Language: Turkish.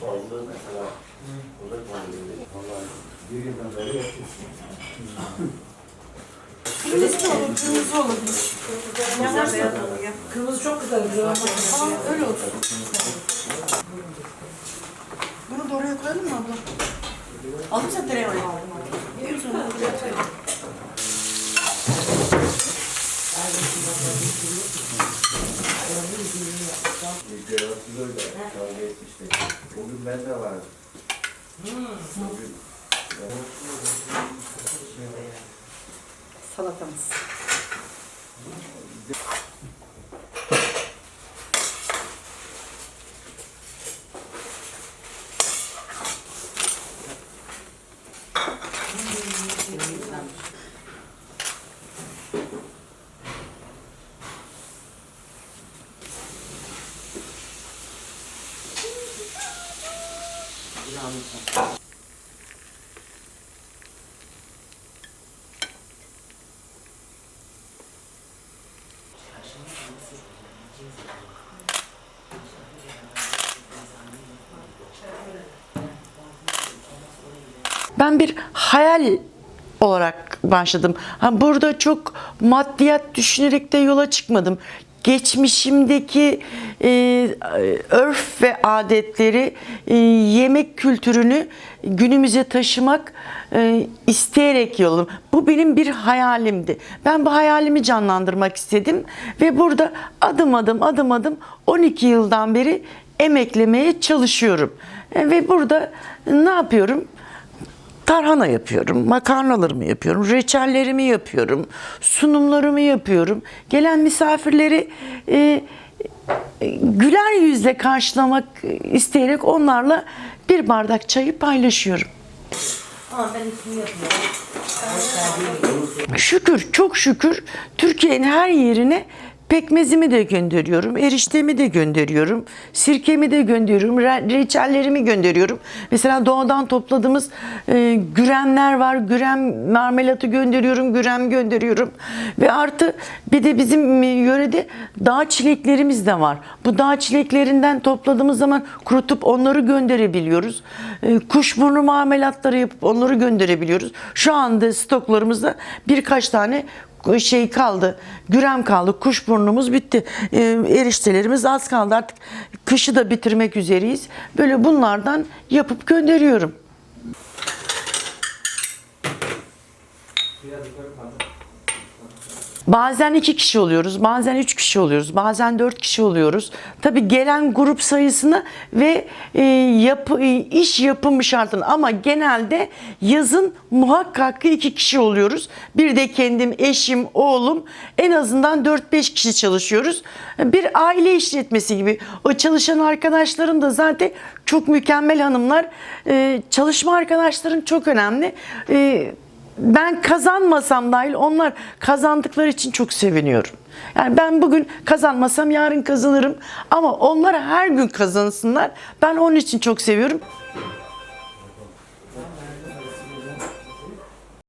Fazla mesela da kalıyor. Vallahi bir yıldan beri yapıyorsun. Kırmızı da olur, kırmızı olur. Beyaz olur ya. Kırmızı çok güzel duruyor. Tamam öyle olsun. Bunu da oraya koyalım mı abla? Aldın mı sen tereyağı? Sonra. Bir yaratıcı öyle kavga etmişti. O gün ben de vardım. O gün Salatamız. Ben bir hayal olarak başladım. Ha, burada çok maddiyat düşünerek de yola çıkmadım. Geçmişimdeki e, örf ve adetleri, e, yemek kültürünü günümüze taşımak e, isteyerek yolum. Bu benim bir hayalimdi. Ben bu hayalimi canlandırmak istedim ve burada adım adım adım adım 12 yıldan beri emeklemeye çalışıyorum. E, ve burada ne yapıyorum? Tarhana yapıyorum, makarnalarımı yapıyorum, reçellerimi yapıyorum, sunumlarımı yapıyorum. Gelen misafirleri e, e, güler yüzle karşılamak isteyerek onlarla bir bardak çayı paylaşıyorum. Şükür, çok şükür Türkiye'nin her yerine pekmezimi de gönderiyorum, eriştemi de gönderiyorum, sirkemi de gönderiyorum, re- reçellerimi gönderiyorum. Mesela doğadan topladığımız e, güremler var, gürem marmelatı gönderiyorum, gürem gönderiyorum. Ve artı bir de bizim e, yörede dağ çileklerimiz de var. Bu dağ çileklerinden topladığımız zaman kurutup onları gönderebiliyoruz. E, kuşburnu marmelatları yapıp onları gönderebiliyoruz. Şu anda stoklarımızda birkaç tane şey kaldı, gürem kaldı, kuşburnumuz bitti. E, eriştelerimiz az kaldı artık kışı da bitirmek üzereyiz. Böyle bunlardan yapıp gönderiyorum. Bazen iki kişi oluyoruz, bazen üç kişi oluyoruz, bazen dört kişi oluyoruz. Tabii gelen grup sayısını ve e, yapı, e, iş yapımı şartını ama genelde yazın muhakkak ki iki kişi oluyoruz. Bir de kendim, eşim, oğlum en azından 4-5 kişi çalışıyoruz. Bir aile işletmesi gibi. O çalışan arkadaşlarım da zaten çok mükemmel hanımlar. E, çalışma arkadaşlarım çok önemli. E, ben kazanmasam dahil onlar kazandıkları için çok seviniyorum. Yani ben bugün kazanmasam yarın kazanırım ama onlar her gün kazansınlar. Ben onun için çok seviyorum.